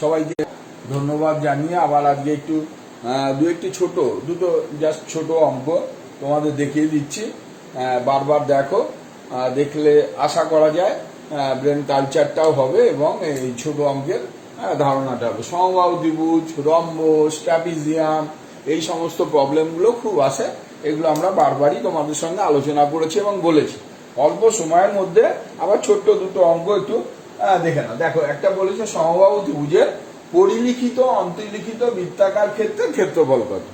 সবাইকে ধন্যবাদ জানিয়ে আবার আজকে একটু দু একটি ছোট, দুটো জাস্ট ছোট অঙ্ক তোমাদের দেখিয়ে দিচ্ছি। বারবার দেখো দেখলে আশা করা যায় ব্রেন কালচারটাও হবে এবং এই ছোট অঙ্কের ধারণাটা হবে। সমবাহু ত্রিভুজ রম্ব স্ট্র্যাপিজিয়াম, এই সমস্ত প্রবলেমগুলো খুব আসে, এগুলো আমরা বারবারই তোমাদের সঙ্গে আলোচনা করেছি এবং বলেছি। অল্প সময়ের মধ্যে আবার ছোট্ট দুটো অঙ্ক একটু দেখে না দেখো, একটা বলেছে সমবাহু ত্রিভুজের পরিলিখিত, অন্তর্লিখিত বৃত্তাকার ক্ষেত্রে ক্ষেত্রফল কত?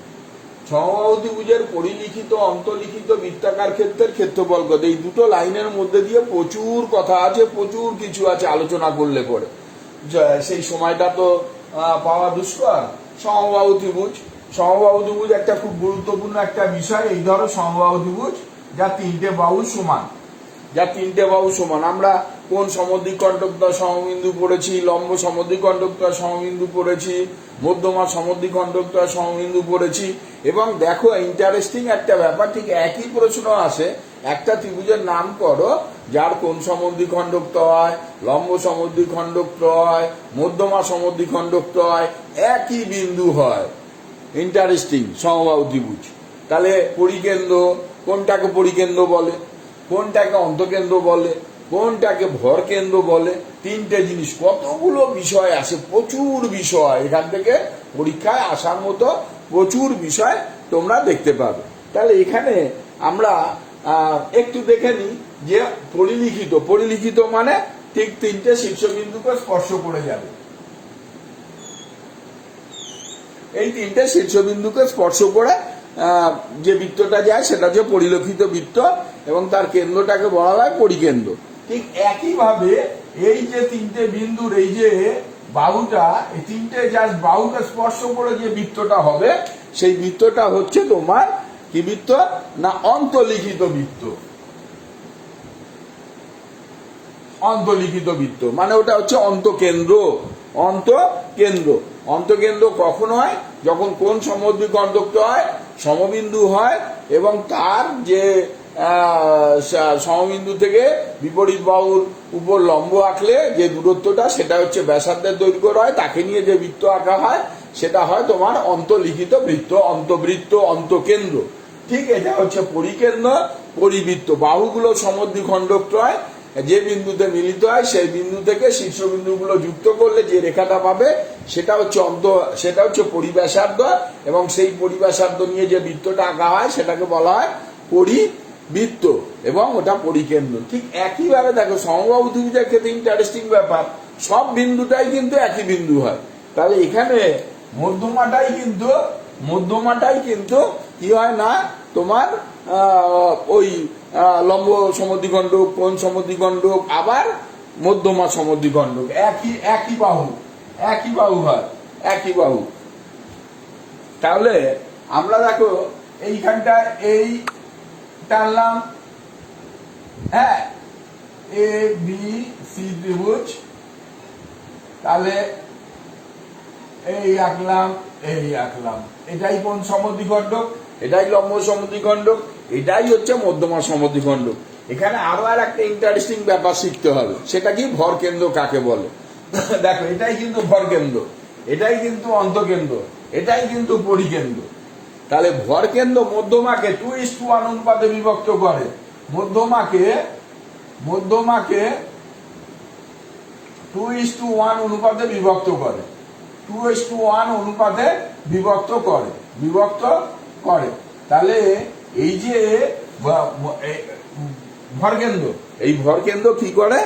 সমবাহু ত্রিভুজের পরিলিখিত, অন্তর্লিখিত বৃত্তাকার ক্ষেত্রের ক্ষেত্রফল কত? এই দুটো লাইনের মধ্যে দিয়ে প্রচুর কথা আছে, প্রচুর কিছু আছে আলোচনা করলে পরে। সেই সময়টা তো পাওয়া দুষ্কর। সমবাহু ত্রিভুজ সমবাহু ত্রিভুজ একটা খুব গুরুত্বপূর্ণ একটা বিষয়। এই ধরো সমবাহু ত্রিভুজ যা তিনটে বাহু সমান। যা তিনটে বাহু সমান। আমরা কোন সমদ্বিকণ্ডকটা সমবিন্দু পড়েছি? লম্ব সমদ্বিকণ্ডকটা সমবিন্দু পড়েছি। মধ্যমা সমদ্বিকণ্ডকটা সমবিন্দু পড়েছি। এবং দেখো ইন্টারেস্টিং একটা ব্যাপার, ঠিক একই প্রশ্ন আসে। একটা ত্রিভুজের নাম করো, যার কোন সমদ্বিখণ্ডক হয় লম্ব সমদ্বিখণ্ডক হয় মধ্যমা সমদ্বিখণ্ডক হয় একই বিন্দু হয়। ইন্টারেস্টিং সমবাহু ত্রিভুজ। তাহলে পরিকেন্দ্র, কোনটাকে পরিকেন্দ্র বলে? কোনটাকে অন্তকেন্দ্র বলে, কোনটাকে ভর কেন্দ্র বলে, তিনটে জিনিস। কতগুলো বিষয় আসে প্রচুর বিষয়। এখান থেকে পরীক্ষায় আসার মতো প্রচুর বিষয় তোমরা দেখতে পাবে। তাহলে এখানে আমরা একটু দেখে নিই যে পরিলিখিত। পরিলিখিত মানে ঠিক তিনটে শীর্ষবিন্দুকে স্পর্শ করে যাবে। এই তিনটে শীর্ষবিন্দুকে স্পর্শ করে যে বৃত্তটা যায় সেটা হচ্ছে পরিলক্ষিত বৃত্ত এবং তার কেন্দ্রটাকে বলা হয় পরিকেন্দ্র। ঠিক একইভাবে এই যে তিনটে বিন্দুর, এই যে বাহুটা, এই তিনটে যার বাহুকে স্পর্শ করে যে বৃত্তটা হবে, সেই বৃত্তটা হচ্ছে তোমার কি বৃত্ত? না অন্তলিখিত বৃত্ত। অন্তলিখিত বৃত্ত মানে ওটা হচ্ছে অন্তকেন্দ্র। অন্তকেন্দ্র। অন্তকেন্দ্র কখন হয়? যখন কোন সমদ্বিকণ্ডকটা হয়? সমবিন্দু হয় এবং তার যে সমবিন্দু থেকে বিপরীত বাহুর উপর লম্ব আঁকলে যে দূরত্বটা, সেটা হচ্ছে ব্যাসার্ধের দৈর্ঘ্য হয় তাকে নিয়ে যে বৃত্ত আঁকা হয়, সেটা হয় তোমার অন্তলিখিত বৃত্ত, অন্তবৃত্ত, অন্তকেন্দ্র। ঠিক এটা হচ্ছে পরিকেন্দ্র, পরিবৃত্ত। বাহুগুলো সমদ্বিখণ্ডক হয় যে বিন্দুতে মিলিত হয়, সেই বিন্দু থেকে শীর্ষবিন্দুগুলো যুক্ত করলে যে রেখাটা পাবে, সেটা হচ্ছে অন্ত সেটা হচ্ছে পরিব্যাসার্ধ এবং সেই পরিব্যাসার্ধ নিয়ে যে বৃত্তটা আঁকা হয়, সেটাকে বলা হয় পরিবৃত্ত এবং ওটা পরিকেন্দ্র। ঠিক একইভাবে দেখো সমবাহু ত্রিভুজের ক্ষেত্রে ইন্টারেস্টিং ব্যাপার, সব বিন্দুটাই কিন্তু একই বিন্দু হয়। তাহলে এখানে মধ্যমাটাই কিন্তু মধ্যমাটাই কিন্তু কি হয় না তোমার ওই লম্ব সমদ্বিখণ্ডক কোন সমদ্বিখণ্ডক আবার মধ্যমা সমদ্বিখণ্ডক একই একই বাহু একই বাহু হয়, একই বাহু। তাহলে আমরা দেখো, এইখানটা এই টানলাম হ্যাঁ এ, বি, সি ত্রিভুজ। তাহলে এই আঁকলাম এই আঁকলাম। এটাই কোন সমদ্বিখণ্ডক এটাই লম্ব সমদ্বিখণ্ডক এটাই হচ্ছে মধ্যমা সমদ্বিখণ্ডক এখানে আরও আর একটা ইন্টারেস্টিং ব্যাপার শিখতে হবে সেটা কি ভর কেন্দ্র কাকে বলে? দেখো এটাই কিন্তু ভর কেন্দ্র এটাই কিন্তু অন্তকেন্দ্র এটাই কিন্তু পরিকেন্দ্র। তাহলে ভর কেন্দ্র মধ্যমাকে টু ইস টু অনুপাতে বিভক্ত করে। মধ্যমাকে মধ্যমাকে টু ইস টু ওয়ান অনুপাতে বিভক্ত করে। টু ইস টু ওয়ান অনুপাতে বিভক্ত করে বিভক্ত করে। তাহলে এই যে ভরকেন্দ্র, এই ভরকেন্দ্র কি করে?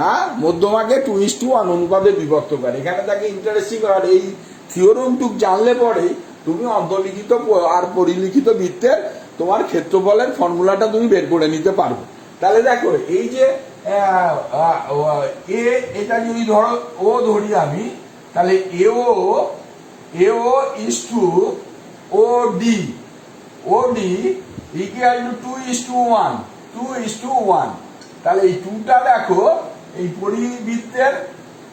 না মধ্যমাকে টু ইস টু ওয়ান অনুপাতে বিভক্ত করে। এখানে তাকে ইন্টারেস্টিং আর এই থিওরমটুক জানলে পরে তুমি অন্তর্লিখিত আর পরিলিখিত বৃত্তের তোমার ক্ষেত্রফলের ফর্মুলাটা তুমি বের করে নিতে পারবে। তাহলে দেখো, এই যে এ, এটা যদি ধরো, ও ধরি আমি তাহলে AO AO is to O D O D equal to two is to one two is to one তাহলে এই টুটা দেখো, এই পরিবৃত্তের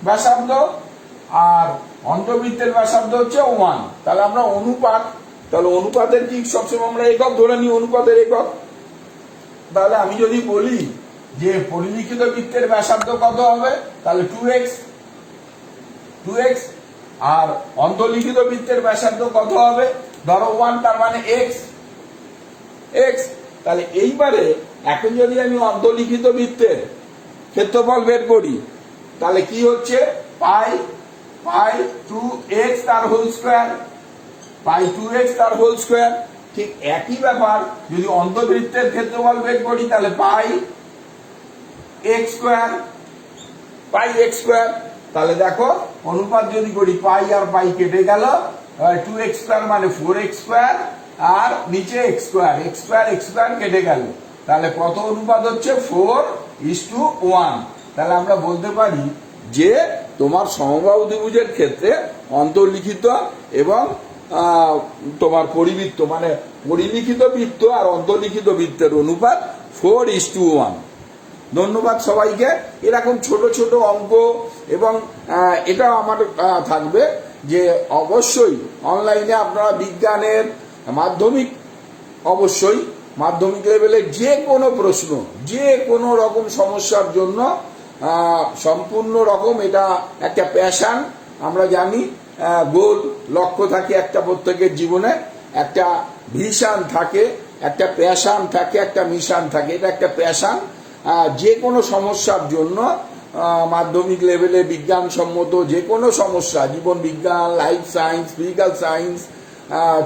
ব্যাসার্ধ আর অন্তবৃত্তের ব্যাসার্ধ হচ্ছে ওয়ান তাহলে আমরা অনুপাত, তাহলে অনুপাতের কি সবসময় আমরা একক? ধরে নিই অনুপাতের একক। তাহলে আমি যদি বলি যে পরিলিখিত বৃত্তের ব্যাসার্ধ কত হবে? তাহলে টু এক্স টু এক্স আর অন্তর্লিখিত বৃত্তের ব্যাসার্ধ কত হবে? ধরো ওয়ান তার মানে এক্স এক্স তাহলে এইবারে এখন যদি আমি অন্তর্লিখিত বৃত্তের ক্ষেত্রফল বের করি, তাহলে কি হচ্ছে? পাই পাই টু এক্স তার whole square pi two x তার হোল স্কোয়ার ঠিক একই ব্যাপার, যদি অন্তর্বৃত্তের ক্ষেত্রফল বের করি, তাহলে pi x square pi x square তাহলে দেখো, অনুপাত যদি করি, পাই আর পাই কেটে গেল টু এক্স স্কোয়ার মানে ফোর এক্স স্কোয়ার আর নিচে x square x square x square কেটে গেল। তাহলে কত অনুপাত হচ্ছে? ফোর ইস টু ওয়ান তাহলে আমরা বলতে পারি যে, তোমার সমবাহু ত্রিভুজের ক্ষেত্রে অন্তর্লিখিত এবং তোমার পরিবৃত্ত মানে পরিলিখিত বৃত্ত আর অন্তর্লিখিত বৃত্তের অনুপাত ফোর ইস টু ওয়ান ধন্যবাদ সবাইকে। এরকম ছোট ছোট অঙ্ক এবং এটাও আমার থাকবে যে অবশ্যই অনলাইনে আপনারা বিজ্ঞানের মাধ্যমিক, অবশ্যই মাধ্যমিক লেভেলে যে কোনো প্রশ্ন, যে কোনো রকম সমস্যার জন্য সম্পূর্ণ রকম এটা একটা প্যাশান আমরা জানি গোল লক্ষ্য থাকে একটা প্রত্যেকের জীবনে, একটা ভিশন থাকে, একটা প্যাশান থাকে, একটা মিশন থাকে, এটা একটা প্যাশান যে কোনো সমস্যার জন্য মাধ্যমিক লেভেলে বিজ্ঞানসম্মত যে কোনো সমস্যা, জীবন বিজ্ঞান লাইফ সায়েন্স ফিজিক্যাল সায়েন্স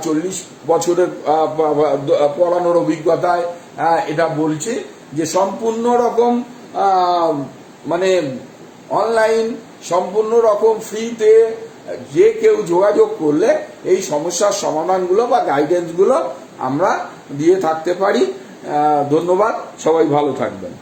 চল্লিশ বছরের পড়ানোর অভিজ্ঞতায় এটা বলছি যে সম্পূর্ণ রকম মানে অনলাইন সম্পূর্ণ রকম ফ্রিতে যে কেউ যোগাযোগ করলে এই সমস্যার সমাধানগুলো বা গাইডেন্সগুলো আমরা দিয়ে থাকতে পারি। ধন্যবাদ। সবাই ভালো থাকবেন।